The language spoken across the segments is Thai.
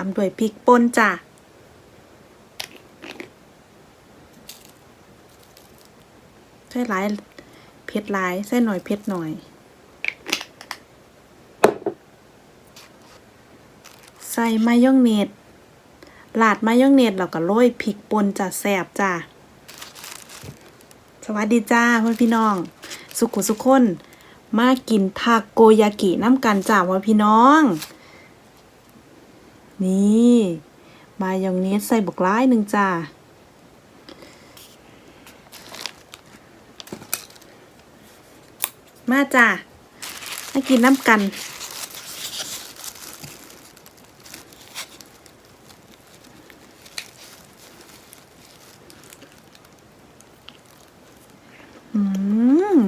ามด้วยพริกป่นจ้ะใส่หลายเผ็ดหลายใส่หน่อยเผ็ดหน่อย ใส่มายองเนสลาดมายองเนสแล้วก็โรยพริกป่นจ้ะแซ่บจ้ะสวัสดีจ้าเพื่อนพี่น้อง สุขุสุขคนมากินทาโกยากิน้ำกันจ้าว่าพี่น้อง นี่มายองเนสใส่บกร้ายหนึ่งจ้ามาจ้ามากินน้ำกัน อืม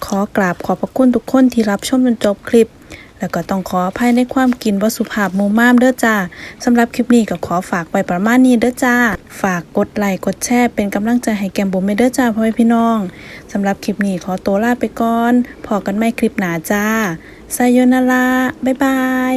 ข อกราบขอบพระคุณทุกคนที่รับชมจนจบคลิป แล้วก็ต้องขออภัยในความกินวัสุภาพมูมามเด้อจ้าสำหรับคลิปนี้ก็ขอฝากไว้ประมาณนี้เด้อจ้า ฝากกดไลค์กดแชร์เป็นกำลังใจให้แกมบุ๋มเด้อจ้าพ่อแม่พี่น้องสำหรับคลิปนี้ขอตัวลาไปก่อนพอกันไม่คลิปหนาจ้าไซโยนาราบ๊ายบาย